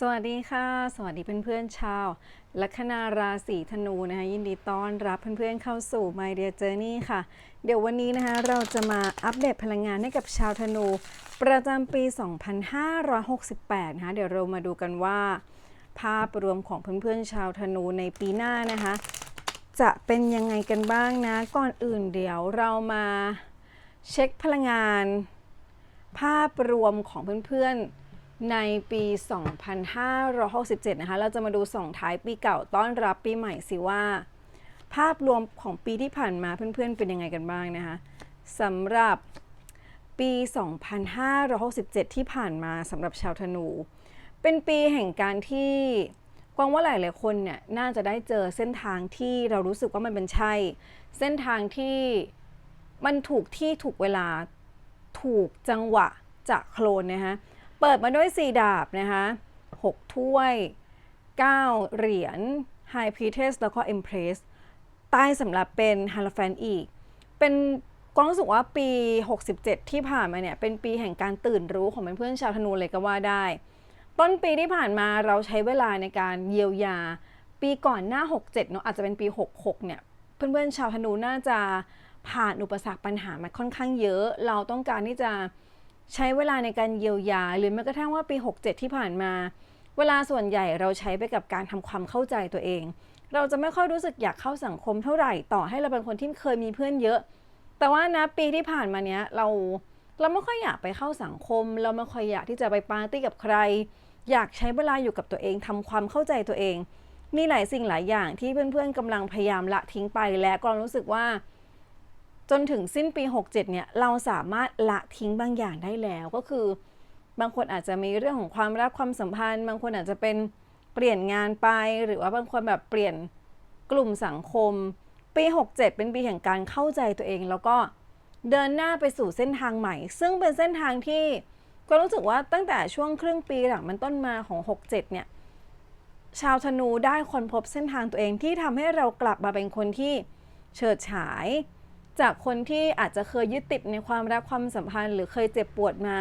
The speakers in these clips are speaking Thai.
สวัสดีค่ะ สวัสดีเพื่อนๆชาวลัคนาราศีธนูนะคะยินดีต้อนรับเพื่อนๆเข้าสู่ My Dear Journey ค่ะ เดี๋ยววันนี้นะคะเราจะมาอัปเดตพลังงานให้กับชาวธนู ประจำปี 2568 นะคะเดี๋ยวเรามาดูกันว่า ภาพรวมของเพื่อนๆชาวธนูในปีหน้านะคะ จะเป็นยังไงกันบ้างนะ ก่อนอื่นเดี๋ยวเรามาเช็คพลังงาน ภาพรวมของเพื่อนๆ ในปี 2567 นะคะ เราจะมาดูส่งท้ายปีเก่าต้อนรับปีใหม่สิว่า ภาพรวมของปีที่ผ่านมาเพื่อนๆ เป็นยังไงกันบ้างนะคะสำหรับปี 2567 ที่ผ่านมาสำหรับชาวธนู เป็นปีแห่งการที่กวางว่าหลายๆคนเนี่ยน่าจะได้เจอเส้นทางที่เรารู้สึกว่ามันเป็นใช่ เส้นทางที่มันถูกที่ถูกเวลาถูกจังหวะจะโคลนนะคะ เปิดมาด้วย 4 ดาบนะคะ6ถ้วย 9 เหรียญ High Priestess แล้วก็ Empress ใต้สำหรับเป็น h a l o p h a n อีก เป็นกวางรู้สึกว่าปี 67 ที่ผ่านมาเนี่ย เป็นปีแห่งการตื่นรู้ของเพื่อนๆชาวธนูเลยก็ว่าได้ ต้นปีที่ผ่านมาเราใช้เวลาในการเยียวยา ปีก่อนหน้า 67 เนาะอาจจะเป็นปี 66 เนี่ย เพื่อนๆชาวธนูน่าจะผ่านอุปสรรคปัญหามาค่อนข้างเยอะ เราต้องการที่จะ ใช้เวลาในการเยียวยา หรือแม้กระทั่งว่าปี 67 ที่ผ่านมา เวลาส่วนใหญ่เราใช้ไปกับการทำความเข้าใจตัวเอง เราจะไม่ค่อยรู้สึกอยากเข้าสังคมเท่าไหร่ต่อให้เราเป็นคนที่เคยมีเพื่อนเยอะ แต่ว่านะปีที่ผ่านมาเนี้ยเราเราไม่ค่อยอยากไปเข้าสังคม เราไม่ค่อยอยากที่จะไปปาร์ตี้กับใคร อยากใช้เวลาอยู่กับตัวเองทำความเข้าใจตัวเอง มีหลายสิ่งหลายอย่างที่เพื่อนๆกำลังพยายามละทิ้งไปและก็รู้สึกว่า จนถึงสิ้นปี 67 เนี่ยเราสามารถละทิ้งบางอย่างได้แล้วก็คือบางคนอาจจะมีเรื่องของความรักความสัมพันธ์ บางคนอาจจะเป็นเปลี่ยนงานไป หรือว่าบางคนแบบเปลี่ยนกลุ่มสังคม ปี 67 เป็นปีแห่งการเข้าใจตัวเอง แล้วก็เดินหน้าไปสู่เส้นทางใหม่ ซึ่งเป็นเส้นทางที่ก็รู้สึกว่าตั้งแต่ช่วงครึ่งปีหลังมันต้นมาของ 67 เนี่ยชาวธนูได้ค้นพบเส้นทางตัวเองที่ทำให้เรากลับมาเป็นคนที่เฉิดฉาย จากคนที่อาจจะเคยยึดติดในความรักความสัมพันธ์ หรือเคยเจ็บปวดมา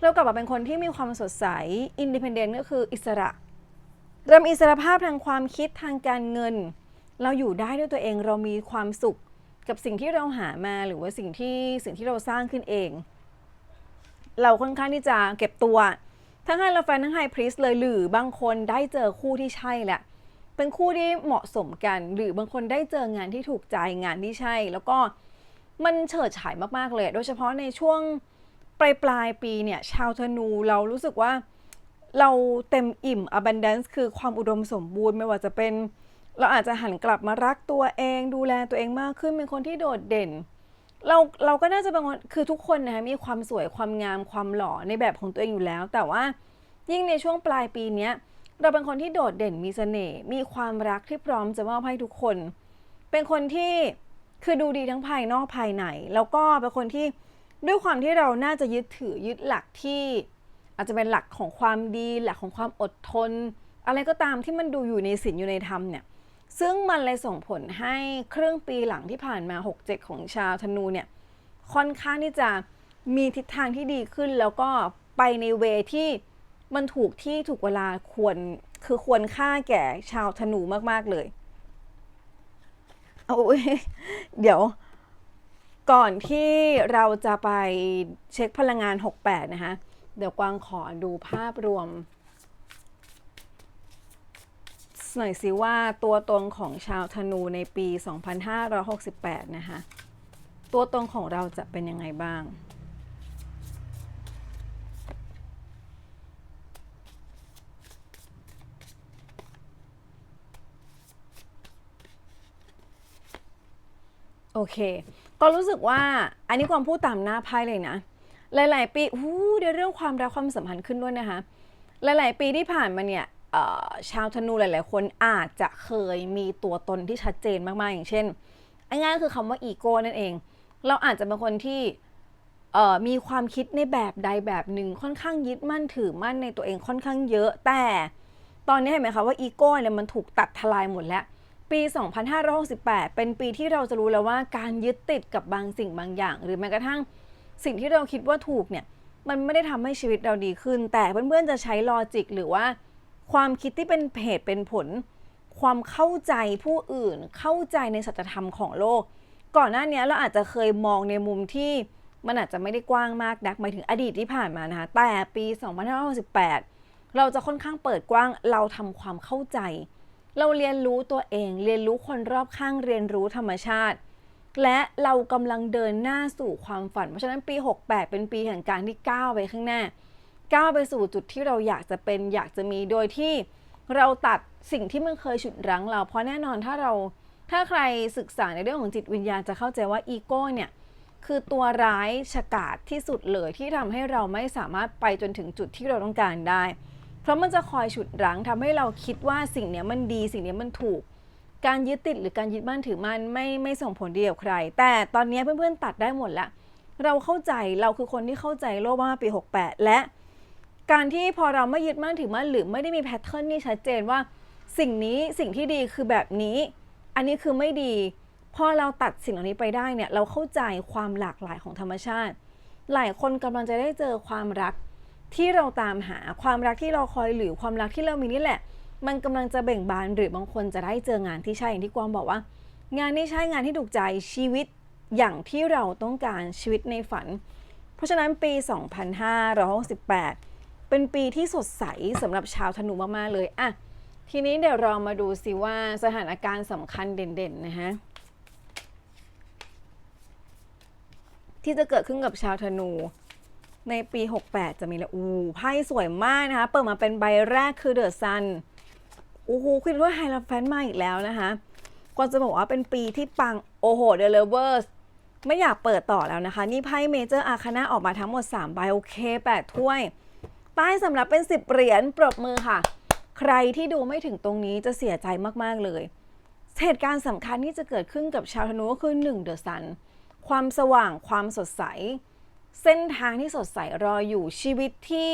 เรากลับมาเป็นคนที่มีความสดใสอินดิเพนเดนต์ก็คืออิสระเรามีอิสระภาพทางความคิดทางการเงิน เราอยู่ได้ด้วยตัวเองเรามีความสุขกับสิ่งที่เราหามาหรือว่าสิ่งที่สิ่งที่เราสร้างขึ้นเอง เราค่อนข้างที่จะเก็บตัว ทั้งไฮโลแฟนทั้งไฮพริสเลยหรือบางคนได้เจอคู่ที่ใช่แหละ เป็นคู่ที่เหมาะสมกัน หรือบางคนได้เจองานที่ถูกใจงานที่ใช่ แล้วก็มันเฉิดฉายมากๆเลย โดยเฉพาะในช่วงปลายปลายปีเนี่ยชาวธนูเรารู้สึกว่าเราเต็มอิ่ม abundance คือความอุดมสมบูรณ์ไม่ว่าจะเป็น เราอาจจะหันกลับมารักตัวเอง ดูแลตัวเองมากขึ้นเป็นคนที่โดดเด่น เราเราก็น่าจะเป็นคนคือทุกคนนะคะมีความสวยความงามความหล่อในแบบของตัวเองอยู่แล้ว แต่ว่ายิ่งในช่วงปลายปีเนี้ย เราเป็นคนที่โดดเด่นมีเสน่ห์มีความรักที่พร้อมจะมอบให้ทุกคน เป็นคนที่คือดูดีทั้งภายนอกภายใน แล้วก็เป็นคนที่ด้วยความที่เราน่าจะยึดถือยึดหลักที่อาจจะเป็นหลักของความดีหลักของความอดทน อะไรก็ตามที่มันดูอยู่ในศีลอยู่ในธรรมเนี่ยซึ่งมันเลยส่งผลให้ครึ่งปีหลังที่ผ่านมา 6-7 ของชาวธนูเนี่ยค่อนข้างที่จะมีทิศทางที่ดีขึ้นแล้วก็ไปในเวที่ มันถูกที่ถูกเวลาควรคือควรค่าแก่ชาวธนูมากๆเลยเอาเว้ยเดี๋ยวก่อนที่เราจะไปเช็คพลังงาน 68 นะคะ เดี๋ยวกวางขอดูภาพรวมหน่อยสิว่าตัวตนของชาวธนูในปี 2568 นะคะ ตัวตนของเราจะเป็นยังไงบ้าง เค ก็รู้สึกว่าอันนี้ความพูดตามหน้าไพ่เลยนะ หลาย ๆ ปีอู้เดี๋ยวเรื่องความรักความสัมพันธ์ขึ้นด้วยนะคะ หลาย ๆ ปีที่ผ่านมาเนี่ยชาวธนูหลาย ๆ คนอาจจะเคยมีตัวตนที่ชัดเจนมาก ๆ อย่างเช่นง่ายๆคือคำว่าอีโก้นั่นเอง เราอาจจะเป็นคนที่มีความคิดในแบบใดแบบหนึ่งค่อนข้างยึดมั่นถือมั่นในตัวเองค่อนข้างเยอะ แต่ตอนนี้เห็นไหมคะว่าอีโก้เนี่ยมันถูกตัดทลายหมดแล้ว ปี 2568 เป็นปีที่เราจะรู้แล้วว่าการยึดติดกับบางสิ่งบางอย่าง หรือแม้กระทั่งสิ่งที่เราคิดว่าถูกเนี่ย มันไม่ได้ทำให้ชีวิตเราดีขึ้น แต่เพื่อนๆจะใช้ลอจิกหรือว่า ความคิดที่เป็นเหตุเป็นผล ความเข้าใจผู้อื่น เข้าใจในสัจธรรมของโลก ก่อนหน้านี้เราอาจจะเคยมองในมุมที่มันอาจจะไม่ได้กว้างมากนักหมายถึงอดีตที่ผ่านมานะคะแต่ปี 2568 เราจะค่อนข้างเปิดกว้างเราทำความเข้าใจ เราเรียนรู้ตัวเอง เรียนรู้คนรอบข้างเรียนรู้ธรรมชาติ และเรากำลังเดินหน้าสู่ความฝัน เพราะฉะนั้นปี 68 เป็นปีแห่งการที่ก้าวไปข้างหน้าก้าวไปสู่จุดที่เราอยากจะเป็นอยากจะมีโดยที่เราตัดสิ่งที่มันเคยฉุดรั้งเรา เพราะแน่นอนถ้าเราถ้าใครศึกษาในเรื่องของจิตวิญญาณจะเข้าใจว่าอีโก้เนี่ยคือตัวร้ายฉกาจที่สุดเลยที่ทำให้เราไม่สามารถไปจนถึงจุดที่เราต้องการได้ เพราะมันจะคอยฉุดรั้งทำให้เราคิดว่าสิ่งนี้มันดีสิ่งนี้มันถูก การยึดติดหรือการยึดมั่นถือมั่นไม่ไม่ส่งผลดีกับใคร แต่ตอนนี้เพื่อนๆตัดได้หมดละเราเข้าใจเราคือคนที่เข้าใจโลกว่าปี 68 และ การที่พอเราไม่ยึดมั่นถือมั่นหรือไม่ได้มีแพทเทิร์นที่ชัดเจนว่า สิ่งนี้สิ่งที่ดีคือแบบนี้ อันนี้คือไม่ดีพอเราตัดสิ่งเหล่านี้ไปได้เนี่ยเราเข้าใจความหลากหลายของธรรมชาติ หลายคนกำลังจะได้เจอความรัก ที่เราตามหาความรักที่เราคอยหรือความรักที่เรามีนี่แหละ มันกำลังจะเบ่งบานหรือบางคนจะได้เจองานที่ใช่อย่างที่กวางบอกว่า งานที่ใช่งานที่ถูกใจชีวิตอย่างที่เราต้องการชีวิตในฝัน เพราะฉะนั้นปี 2568 เป็นปีที่สดใสสำหรับชาวธนูมากๆเลยอะทีนี้เดี๋ยวเรามาดูสิว่าสถานการณ์สำคัญเด่นๆ นะฮะที่จะเกิดขึ้นกับชาวธนู ในปี 68 จะมีแล้วอู้ไพ่สวยมากนะคะ เปิดมาเป็นใบแรกคือเดอะซันโอ้โหคุณด้วยไฮลาแฟนมาอีกแล้วนะคะก่อนจะบอกว่าเป็นปีที่ปัง โอ้โหเดลเวอร์สไม่อยากเปิดต่อแล้วนะคะ นี่ไพ่เมเจอร์อาคานาออกมาทั้งหมด 3 ใบ โอเค 8 ถ้วย ป้ายสำหรับเป็น 10 เหรียญปรบมือค่ะ ใครที่ดูไม่ถึงตรงนี้จะเสียใจมาก ๆ เลย เหตุการณ์สำคัญที่จะเกิดขึ้นกับชาวธนูก็คือ1เดอะซันความสว่างความสดใส เส้นทางที่สดใสรออยู่ชีวิตที่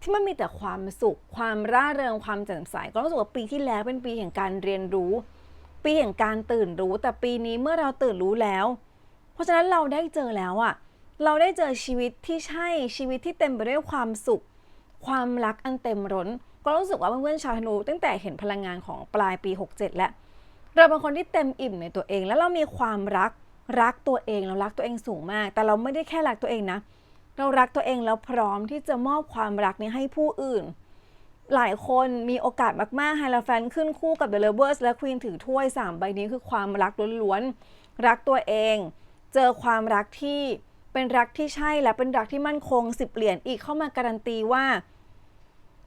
ที่มันมีแต่ความสุข ความร่าเริงความแจ่มใสก็รู้สึกว่าปีที่แล้วเป็นปีแห่งการเรียนรู้ ปีแห่งการตื่นรู้ แต่ปีนี้เมื่อเราตื่นรู้แล้ว เพราะฉะนั้นเราได้เจอแล้วอะเราได้เจอชีวิตที่ใช่ชีวิตที่เต็มไปด้วยความสุข ความรักอันเต็มร้น ก็รู้สึกว่าเพื่อนๆชาวธนูตั้งแต่เห็นพลังงานของปลายปี 67 แล้วเราเป็นคนที่เต็มอิ่มในตัวเอง แล้วเรามีความรัก รักตัวเองเรารักตัวเองสูงมาก แต่เราไม่ได้แค่รักตัวเองนะ เรารักตัวเองแล้วพร้อมที่จะมอบความรักนี้ให้ผู้อื่น หลายคนมีโอกาสมากๆไฮลาแฟนขึ้นคู่กับเดลเวอร์สและควีนถือถ้วย 3 ใบนี้คือความรักล้วนๆรักตัวเอง เจอความรักที่เป็นรักที่ใช่และเป็นรักที่มั่นคงสิบเหรียญอีกเข้ามาการันตีว่า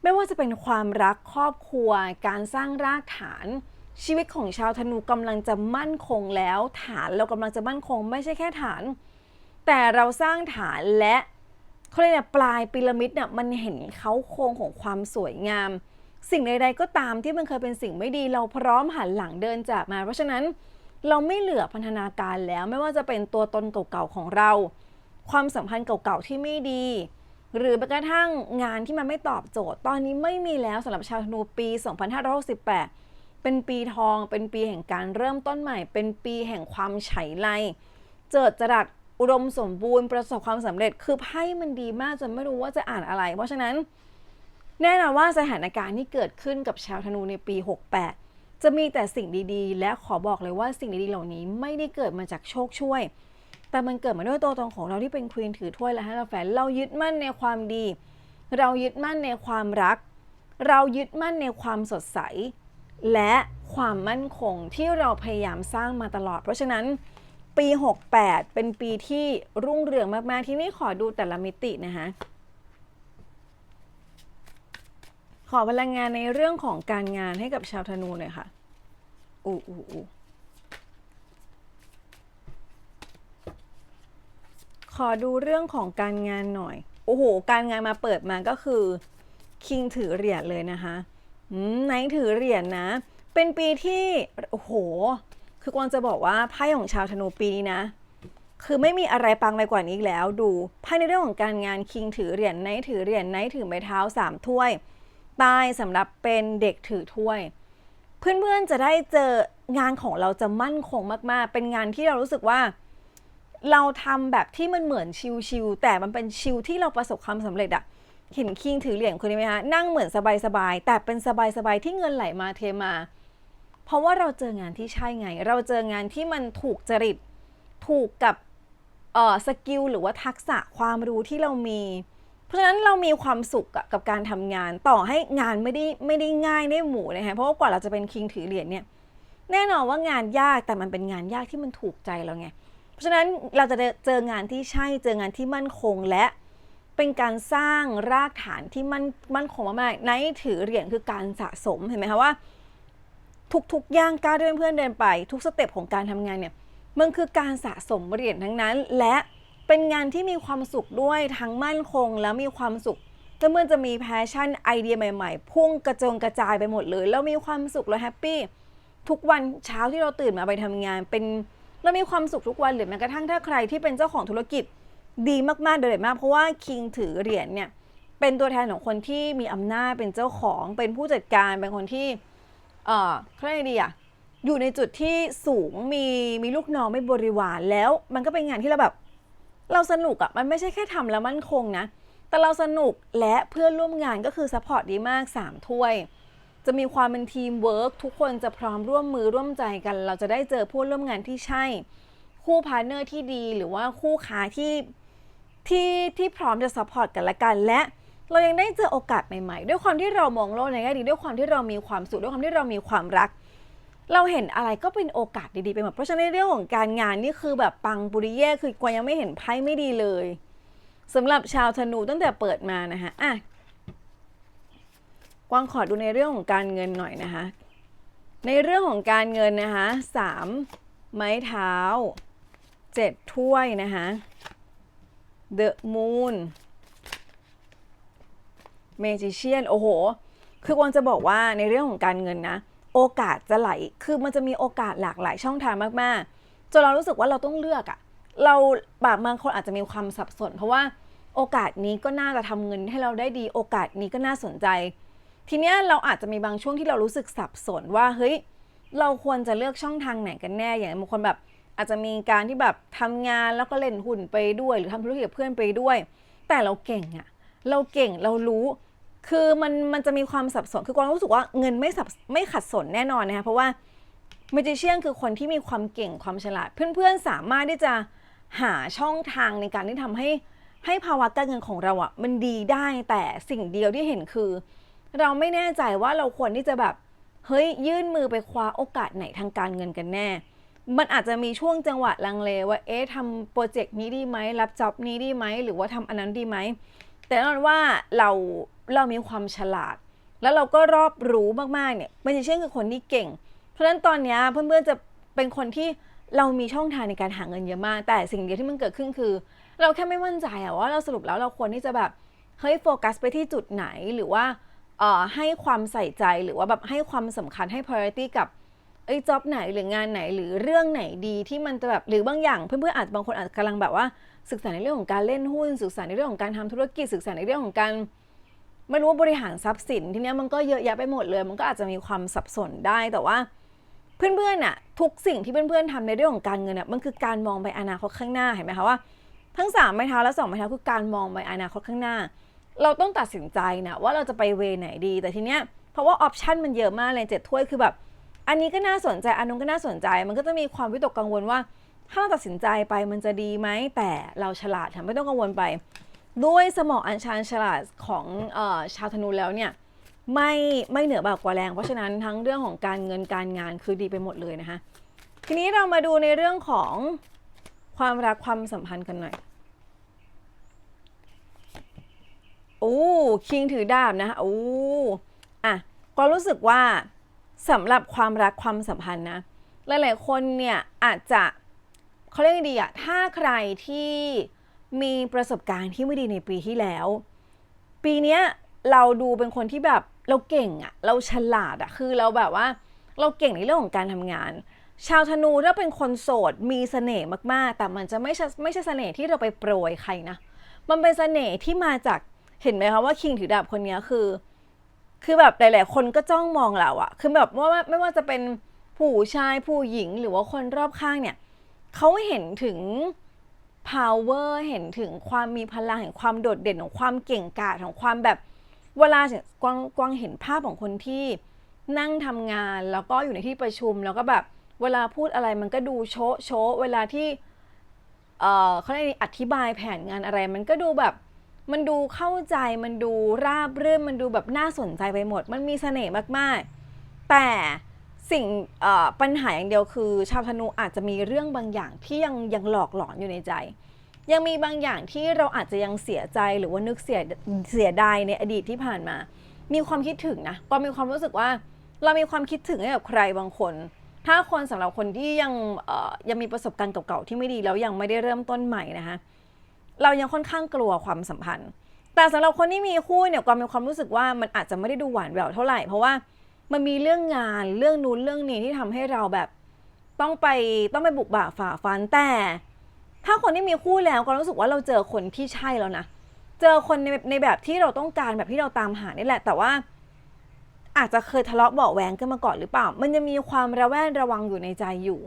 ไม่ว่าจะเป็นความรักครอบครัว การสร้างรากฐาน ชีวิตของชาวธนูกำลังจะมั่นคงแล้ว ฐานเรากำลังจะมั่นคง ไม่ใช่แค่ฐาน แต่เราสร้างฐานและเขาเรียกปลายพีระมิดเนี่ยมันเห็นเขาโครงของความสวยงาม สิ่งใดๆก็ตามที่มันเคยเป็นสิ่งไม่ดี เราพร้อมหันหลังเดินจากมา เพราะฉะนั้นเราไม่เหลือพันธนาการแล้วไม่ว่าจะเป็นตัวตนเก่าๆของเรา ความสัมพันธ์เก่าๆที่ไม่ดี หรือแม้กระทั่งงานที่มันไม่ตอบโจทย์ ตอนนี้ไม่มีแล้วสำหรับชาวธนูปี 2568 เป็นปีทอง เป็นปีแห่งการเริ่มต้นใหม่ เป็นปีแห่งความไฉไล เจิดจรัสอุดมสมบูรณ์ประสบความสำเร็จ คือไพ่มันดีมากจนไม่รู้ว่าจะอ่านอะไร เพราะฉะนั้น แน่นอนว่าสถานการณ์ที่เกิดขึ้นกับชาวธนูในปี 68 จะมีแต่สิ่งดีๆ และขอบอกเลยว่าสิ่งดีๆเหล่านี้ไม่ได้เกิดมาจากโชคช่วย แต่มันเกิดมาด้วยตัวตนของเราที่เป็นควีนถือถ้วยและให้เราแฟนเรายึดมั่นในความดี เรายึดมั่นในความรัก เรายึดมั่นในความสดใส และความมั่นคงที่เราพยายามสร้างมาตลอด เพราะฉะนั้นปี 68 เป็นปีที่รุ่งเรืองมาก ๆ ที่นี่ขอดูแต่ละมิตินะคะขอพลังงานในเรื่องของการงานให้กับชาวธนูหน่อยค่ะอูอู้อู้ขอดูเรื่องของการงานหน่อย โอ้โห การงานมาเปิดมาก็คือ คิงถือเหรียญเลยนะคะ ไนท์ถือเหรียญนะ เป็นปีที่ โอ้โห คือกวางจะบอกว่าไพ่ของชาวธนูปีนี้นะ คือไม่มีอะไรปังไปกว่านี้อีกแล้ว ดูไพ่ในเรื่องของการงานคิงถือเหรียญไนท์ถือเหรียญไนท์ถือไม้เท้าสามถ้วยใต้สำหรับเป็นเด็กถือถ้วย เพื่อนๆจะได้เจองานของเราจะมั่นคงมากๆ เป็นงานที่เรารู้สึกว่า เราทำแบบที่มันเหมือนชิลๆแต่มันเป็นชิลที่เราประสบความสำเร็จอะ เห็นคิงถือเหรียญคนนี้ไหมคะนั่งเหมือนสบายๆแต่เป็นสบายๆที่เงินไหลมาเทมา เพราะว่าเราเจองานที่ใช่ไง เราเจองานที่มันถูกจริตถูกกับเอ่อสกิลหรือว่าทักษะความรู้ที่เรามี เพราะฉะนั้นเรามีความสุขกับการทำงานต่อให้งานไม่ได้ไม่ได้ง่ายได้หมูนะคะเพราะว่ากว่าเราจะเป็นคิงถือเหรียญเนี่ยแน่นอนว่างานยากแต่มันเป็นงานยากที่มันถูกใจเราไง เพราะฉะนั้นเราจะเจองานที่ใช่เจองานที่มั่นคงและ เป็นการสร้างรากฐานที่มั่นมั่นคงมากๆในถือเหรียญคือการสะสมเห็นไหมคะว่า ทุกๆย่างก้าวที่เพื่อนๆเดินไป ทุกสเต็ปของการทำงานเนี่ยมันคือการสะสมเหรียญทั้งนั้น และเป็นงานที่มีความสุขด้วยทั้งมั่นคง และมีความสุขเพื่อจะมีแพชชั่นไอเดียใหม่ๆ พุ่งกระจงกระจายไปหมดเลย แล้วมีความสุขแล้วแฮปปี้ทุกวันเช้าที่เราตื่นมาไปทำงาน เป็นเรามีความสุขทุกวันหรือแม้กระทั่งถ้าใครที่เป็นเจ้าของธุรกิจ ดีมากๆโดยมากเพราะว่าคิงถือเหรียญเนี่ยเป็นตัวแทนของคนที่มีอำนาจเป็นเจ้าของเป็นผู้จัดการเป็นคนที่เอ่อเขาเรียกอะไรดีอะอยู่ในจุดที่สูงมีมีลูกน้องไม่บริวารแล้ว มันก็เป็นงานที่เราแบบ เราสนุกอะมันไม่ใช่แค่ทำแล้วมั่นคงนะแต่เราสนุกและเพื่อนร่วมงานก็คือซัพพอร์ตดีมาก 3 ถ้วย จะมีความเป็นทีมเวิร์กทุกคนจะพร้อมร่วมมือร่วมใจกัน เราจะได้เจอผู้ร่วมงานที่ใช่ คู่พาร์เนอร์ที่ดีหรือว่าคู่ค้าที่ ที่ที่พร้อมจะซัพพอร์ตกันและกันและเรายังได้เจอโอกาสใหม่ๆ ด้วยความที่เรามองโลกในแง่ดีด้วยความที่เรามีความสุขด้วยความที่เรามีความรัก เราเห็นอะไรก็เป็นโอกาสดีๆไปหมดเพราะฉะนั้นเรื่องของการงานนี่คือแบบปังปุริเย่คือกวางยังไม่เห็นไพ่ไม่ดีเลยสำหรับชาวธนูตั้งแต่เปิดมานะคะอะกวางขอดูในเรื่องของการเงินหน่อยนะคะ ในเรื่องของการเงินนะคะสามไม้เท้าเจ็ดถ้วยนะคะ The Moon Magician โอ้โห คือกวางจะบอกว่าในเรื่องของการเงินนะ โอกาสจะไหล คือมันจะมีโอกาสหลากหลายช่องทางมากๆ จนเรารู้สึกว่าเราต้องเลือกอะเราแบบบางคนอาจจะมีความสับสน เพราะว่าโอกาสนี้ก็น่าจะทำเงินให้เราได้ดี โอกาสนี้ก็น่าสนใจ ทีเนี้ยเราอาจจะมีบางช่วงที่เรารู้สึกสับสนว่าเฮ้ย เราควรจะเลือกช่องทางไหนกันแน่ อย่างบางคนแบบ อาจจะมีการที่แบบทำงานแล้วก็เล่นหุ้นไปด้วย หรือทำธุรกิจกับเพื่อนไปด้วย แต่เราเก่งอะเราเก่งเรารู้คือมันมันจะมีความสับสน คือกวางรู้สึกว่าเงินไม่สับไม่ขัดสนแน่นอนนะคะเพราะว่า m a g i c i a n คือคนที่มีความเก่งความฉลาด เพื่อนๆสามารถที่จะหาช่องทางในการที่ทำให้ให้ภาวะการเงินของเราอะมันดีได้แต่สิ่งเดียวที่เห็นคือ เราไม่แน่ใจว่าเราควรที่จะแบบเฮ้ยยื่นมือไปคว้าโอกาสไหนทางการเงินกันแน่ มันอาจจะมีช่วงจังหวะลังเลว่า เอ๊ะทำโปรเจกต์นี้ดีไหม รับจ็อบนี้ดีไหม หรือว่าทำอันนั้นดีไหม แต่แน่นอนว่าเราเรามีความฉลาด แล้วเราก็รอบรู้มากๆเนี่ยมันจะเช่นคือคนที่เก่ง เพราะฉะนั้นตอนนี้เพื่อนๆจะเป็นคนที่เรามีช่องทางในการหาเงินเยอะมาก แต่สิ่งเดียวที่มันเกิดขึ้นคือ เราแค่ไม่มั่นใจอะว่าเราสรุปแล้วเราควรที่จะแบบเฮ้ยโฟกัสไปที่จุดไหนหรือว่าเอ่อให้ความใส่ใจหรือว่าแบบให้ความสำคัญให้ priority กับ ไอ้จ็อบไหนหรืองานไหนหรือเรื่องไหนดีที่มันจะแบบหรือบางอย่างเพื่อนๆอาจบางคนอาจกำลังแบบว่า ศึกษาในเรื่องของการเล่นหุ้น ศึกษาในเรื่องของการทำธุรกิจศึกษาในเรื่องของการไม่รู้ว่าบริหารทรัพย์สินทีเนี้ยมันก็เยอะแยะไปหมดเลย มันก็อาจจะมีความสับสนได้แต่ว่า เพื่อนๆน่ะทุกสิ่งที่เพื่อนๆทำในเรื่องของการเงินน่ะมันคือการมองไปอนาคตข้างหน้าเห็นไหมคะว่า ทั้งสามไม้เท้าและสองไม้เท้าคือการมองไปอนาคตข้างหน้า เราต้องตัดสินใจนะว่าเราจะไปเวไหนดีแต่ทีเนี้ยเพราะว่าออปชันมันเยอะมากเลยเจ็ดถ้วยคือแบบ อันนี้ก็น่าสนใจอันนู้นก็น่าสนใจ มันก็จะมีความวิตกกังวลว่า ถ้าเราตัดสินใจไปมันจะดีไหมแต่เราฉลาดค่ะไม่ต้องกังวลไป ด้วยสมองอัญชันฉลาดของออชาวธนูแล้วเนี่ยไม่ไม่เหนือบ่ากกว่าแรง เพราะฉะนั้นทั้งเรื่องของการเงินการงานคือดีไปหมดเลยนะคะทีนี้เรามาดูในเรื่องของความรักความสัมพันธ์กันหน่อยโอ้คิงถือดาบนะคะโอ้อะก็รู้สึกว่า สำหรับความรักความสัมพันธ์นะ หลาย ๆ คนเนี่ยอาจจะเขาเรียกไงดีอะถ้าใครที่มีประสบการณ์ที่ไม่ดีในปีที่แล้ว ปีเนี้ยเราดูเป็นคนที่แบบเราเก่งอะเราฉลาดอะคือเราแบบว่าเราเก่งในเรื่องของการทำงาน ชาวธนูถ้าเป็นคนโสดมีเสน่ห์มาก ๆ แต่มันจะไม่ใช่ไม่ใช่เสน่ห์ที่เราไปโปรยใครนะ มันเป็นเสน่ห์ที่มาจากเห็นไหมคะว่าคิงถือดาบคนนี้คือ คือแบบหลาย ๆ คนก็จ้องมองเราอะคือแบบว่าไม่ว่าจะเป็นผู้ชายผู้หญิงหรือว่าคนรอบข้างเนี่ยเขาเห็นถึง power เห็นถึงความมีพลังเห็นความโดดเด่นของความเก่งกาจของความแบบเวลากวางกวางเห็นภาพของคนที่นั่งทำงานแล้วก็อยู่ในที่ประชุมแล้วก็แบบเวลาพูดอะไรมันก็ดูโชะโชะเวลาที่ เอ่อเขาเรียกอธิบายแผนงานอะไร มันก็ดูแบบ มันดูเข้าใจมันดูราบเรื่นมันดูแบบน่าสนใจไปหมด มันมีเสน่ห์มากๆ แต่สิ่งปัญหาอย่างเดียวคือ ชาวธนูอาจจะมีเรื่องบางอย่างที่ยังยังหลอกหลอนอยู่ในใจ ยังมีบางอย่างที่เราอาจจะยังเสียใจหรือว่านึกเสียเสียดายในอดีตที่ผ่านมา มีความคิดถึงนะก็มีความรู้สึกว่า เรามีความคิดถึงให้กับใครบางคน ถ้าคนสำหรับคนที่ยังยังมีประสบการณ์เก่าๆที่ไม่ดีแล้วยังไม่ได้เริ่มต้นใหม่นะคะ เรายังค่อนข้างกลัวความสัมพันธ์ แต่สำหรับคนที่มีคู่เนี่ยก็มีความรู้สึกว่ามันอาจจะไม่ได้ดูหวานแหววเท่าไหร่เพราะว่ามันมีเรื่องงานเรื่องนู้นเรื่องนี้ที่ทำให้เราแบบต้องไปต้องไปบุกบ่าฝ่าฟันแต่ ถ้าคนที่มีคู่แล้วก็รู้สึกว่าเราเจอคนที่ใช่แล้วนะเจอคนในในแบบที่เราต้องการแบบที่เราตามหานี่แหละ แต่ว่าอาจจะเคยทะเลาะเบาแหวงกันมาก่อนหรือเปล่า มันจะมีความระแวดระวังอยู่ในใจอยู่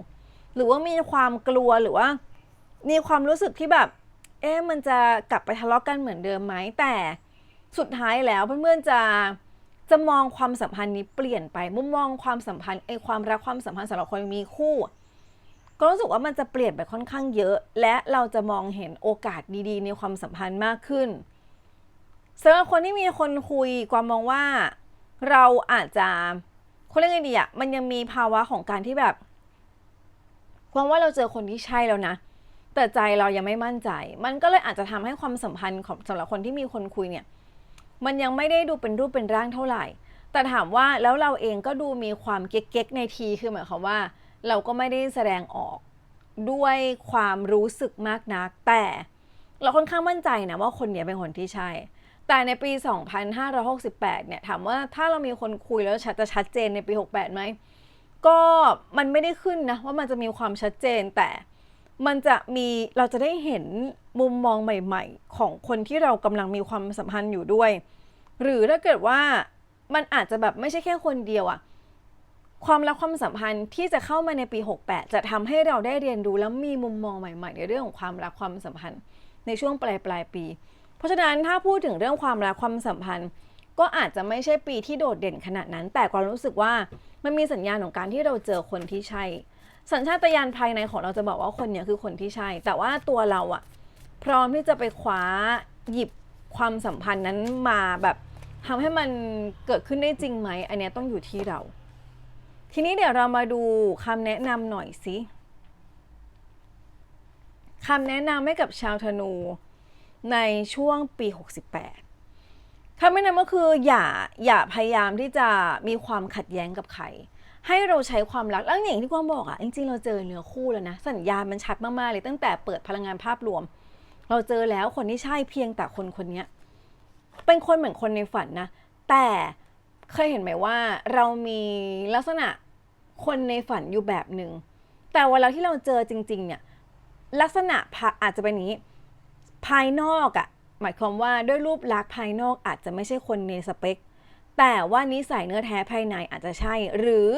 หรือว่ามีความกลัวหรือว่ามีความรู้สึกที่แบบ เอ๊ะมันจะกลับไปทะเลาะกันเหมือนเดิมไหมแต่สุดท้ายแล้วเพื่อนๆจะจะมองความสัมพันธ์นี้เปลี่ยนไปมุมมองความสัมพันธ์ไอ้ความรักความสัมพันธ์สำหรับคนมีคู่ ก็รู้สึกว่ามันจะเปลี่ยนไปค่อนข้างเยอะ และเราจะมองเห็นโอกาสดี ๆ ในความสัมพันธ์มากขึ้นสำหรับคนที่มีคนคุยความมองว่าเราอาจจะคนเรียกไงดีอะมันยังมีภาวะของการที่แบบความว่าเราเจอคนที่ใช่แล้วนะ แต่ใจเรายังไม่มั่นใจ มันก็เลยอาจจะทำให้ความสัมพันธ์ของสำหรับคนที่มีคนคุยเนี่ย มันยังไม่ได้ดูเป็นรูปเป็นร่างเท่าไหร่ แต่ถามว่าแล้วเราเองก็ดูมีความเก๊กๆในทีคือหมายความว่า เราก็ไม่ได้แสดงออกด้วยความรู้สึกมากนัก แต่เราค่อนข้างมั่นใจนะว่าคนเนี้ยเป็นคนที่ใช่ แต่ในปี 2568 เนี่ยถามว่าถ้าเรามีคนคุยแล้วจะชัดเจนในปี 68ไหมก็มันไม่ได้ขึ้นนะว่ามันจะมีความชัดเจนแต่ มันจะมีเราจะได้เห็นมุมมองใหม่ ๆ ของคนที่เรากำลังมีความสัมพันธ์อยู่ด้วย หรือถ้าเกิดว่ามันอาจจะแบบไม่ใช่แค่คนเดียวอะความรักความสัมพันธ์ที่จะเข้ามาในปี 68 จะทำให้เราได้เรียนรู้แล้วมีมุมมองใหม่ ๆ ในเรื่องของความรักความสัมพันธ์ในช่วงปลายปลายปี เพราะฉะนั้นถ้าพูดถึงเรื่องความรักความสัมพันธ์ ก็อาจจะไม่ใช่ปีที่โดดเด่นขนาดนั้น แต่ความรู้สึกว่ามันมีสัญญาณของการที่เราเจอคนที่ใช่ สัญชาตญาณภายในของเราจะบอกว่าคนเนี้ยคือคนที่ใช่ แต่ว่าตัวเราอะพร้อมที่จะไปคว้าหยิบความสัมพันธ์นั้นมาแบบทำให้มันเกิดขึ้นได้จริงไหม อันเนี้ยต้องอยู่ที่เรา ทีนี้เดี๋ยวเรามาดูคำแนะนำหน่อยสิคำแนะนำให้กับชาวธนูในช่วงปี 68คำแนะนำก็คืออย่าอย่าพยายามที่จะมีความขัดแย้งกับใคร ให้เราใช้ความรักแล้วอย่างที่กวางบอกอะจริงๆเราเจอเนื้อคู่แล้วนะสัญญาณมันชัดมากๆเลยตั้งแต่เปิดพลังงานภาพรวม เราเจอแล้วคนที่ใช่เพียงแต่คนคนนี้เป็นคนเหมือนคนในฝันนะ แต่เคยเห็นไหมว่าเรามีลักษณะคนในฝันอยู่แบบหนึ่งแต่เวลาที่เราเจอจริง ๆ เนี่ยลักษณะอาจจะเป็นนี้ภายนอกอะ่ะหมายความว่าด้วยรูปลักษณ์ภายนอกอาจจะไม่ใช่คนในสเปค แต่ว่านิสัยเนื้อแท้ภายในอาจจะใช่ หรือ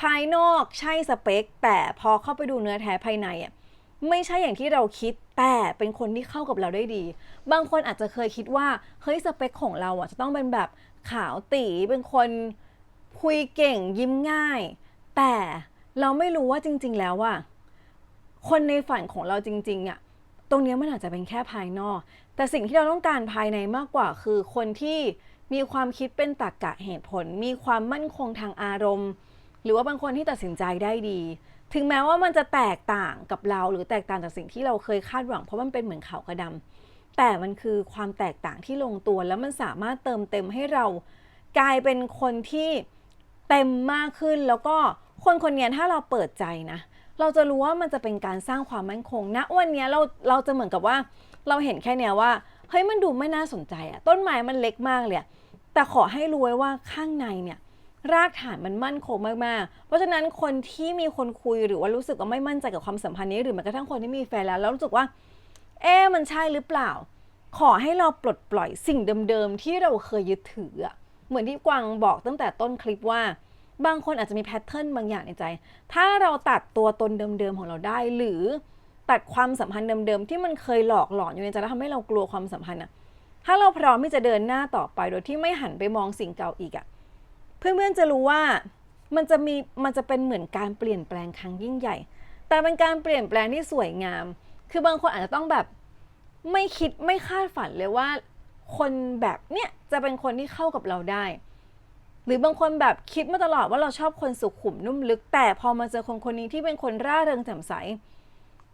ภายนอกใช่สเปค แต่พอเข้าไปดูเนื้อแท้ภายในอะไม่ใช่อย่างที่เราคิดแต่เป็นคนที่เข้ากับเราได้ดี บางคนอาจจะเคยคิดว่าเฮ้ยสเปคของเราอะจะต้องเป็นแบบขาวตีเป็นคนคุยเก่งยิ้มง่าย แต่เราไม่รู้ว่าจริง ๆ แล้วว่าคนในฝันของเราจริงๆอะตรงนี้มันอาจจะเป็นแค่ภายนอก แต่สิ่งที่เราต้องการภายในมากกว่าคือคนที่ มีความคิดเป็นตรรกะเหตุผล มีความมั่นคงทางอารมณ์ หรือว่าบางคนที่ตัดสินใจได้ดี ถึงแม้ว่ามันจะแตกต่างกับเราหรือแตกต่างจากสิ่งที่เราเคยคาดหวัง เพราะมันเป็นเหมือนเขากระดำแต่มันคือความแตกต่างที่ลงตัวแล้วมันสามารถเติมเต็มให้เรากลายเป็นคนที่เต็มมากขึ้นแล้วก็คนคนนี้ถ้าเราเปิดใจนะเราจะรู้ว่ามันจะเป็นการสร้างความมั่นคงณวันนี้เราเราจะเหมือนกับว่า เราเห็นแค่เนี้ยว่า เฮ้ยมันดูไม่น่าสนใจอะต้นไม้มันเล็กมากเลยแต่ขอให้รู้ไว้ว่าข้างในเนี่ยรากฐานมันมั่นคงมากๆ เพราะฉะนั้นคนที่มีคนคุยหรือว่ารู้สึกว่าไม่มั่นใจกับความสัมพันธ์นี้หรือแม้กระทั่งคนที่มีแฟนแล้วแล้วรู้สึกว่า เอ๊มันใช่หรือเปล่า ขอให้เราปลดปล่อยสิ่งเดิมๆที่เราเคยยึดถืออะเหมือนที่กวางบอกตั้งแต่ต้นคลิปว่า บางคนอาจจะมีแพทเทิร์นบางอย่างในใจ ถ้าเราตัดตัวตนเดิมๆของเราได้หรือ ตัดความสัมพันธ์เดิมๆที่มันเคยหลอกหลอนอยู่ในใจแล้วทำให้เรากลัวความสัมพันธ์อะถ้าเราพร้อมที่จะเดินหน้าต่อไปโดยที่ไม่หันไปมองสิ่งเก่าอีกอะเพื่อนๆจะรู้ว่ามันจะมีมันจะเป็นเหมือนการเปลี่ยนแปลงครั้งยิ่งใหญ่ แต่เป็นการเปลี่ยนแปลงที่สวยงาม คือบางคนอาจจะต้องแบบไม่คิดไม่คาดฝันเลยว่า คนแบบเนี้ยจะเป็นคนที่เข้ากับเราได้ หรือบางคนแบบคิดมาตลอดว่าเราชอบคนสุขุมนุ่มลึก แต่พอมาเจอคนคนนี้ที่เป็นคนร่าเริงแจ่มใส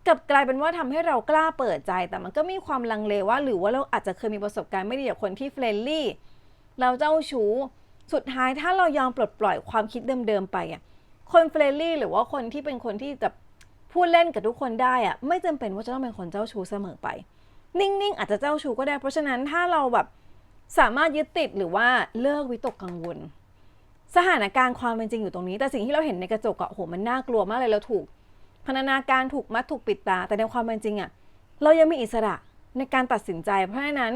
กลับกลายเป็นว่าทำให้เรากล้าเปิดใจ แต่มันก็มีความลังเลว่า หรือว่าเราอาจจะเคยมีประสบการณ์ไม่ดีกับคนที่เฟรนลี่เราเจ้าชู้สุดท้ายถ้าเรายอมปลดปล่อยความคิดเดิมๆไปอะคนเฟรนลี่หรือว่าคนที่เป็นคนที่แบบพูดเล่นกับทุกคนได้อะไม่จำเป็นว่าจะต้องเป็นคนเจ้าชู้เสมอไป นิ่งๆอาจจะเจ้าชู้ก็ได้ เพราะฉะนั้นถ้าเราแบบสามารถยึดติดหรือว่าเลิกวิตกกังวล สถานการณ์ความเป็นจริงอยู่ตรงนี้ แต่สิ่งที่เราเห็นในกระจกอะโหมันน่ากลัวมากเลยเราถูก พันธนาการถูกมัดถูกปิดตา แต่ในความเป็นจริงอะเรายังมีอิสระในการตัดสินใจ เพราะฉะนั้น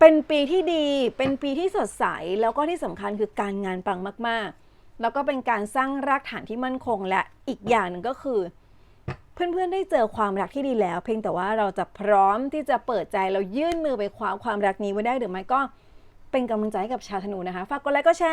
เป็นปีที่ดีเป็นปีที่สดใส แล้วก็ที่สำคัญคือการงานปังมาก ๆ แล้วก็เป็นการสร้างรากฐานที่มั่นคงและอีกอย่างหนึ่งก็คือ เพื่อนๆได้เจอความรักที่ดีแล้ว เพียงแต่ว่าเราจะพร้อมที่จะเปิดใจเรายื่นมือไปคว้าความรักนี้ไว้ได้หรือไม่ก็เป็นกำลังใจให้กับชาวธนูนะคะ ฝากกดไลค์ก็แชร์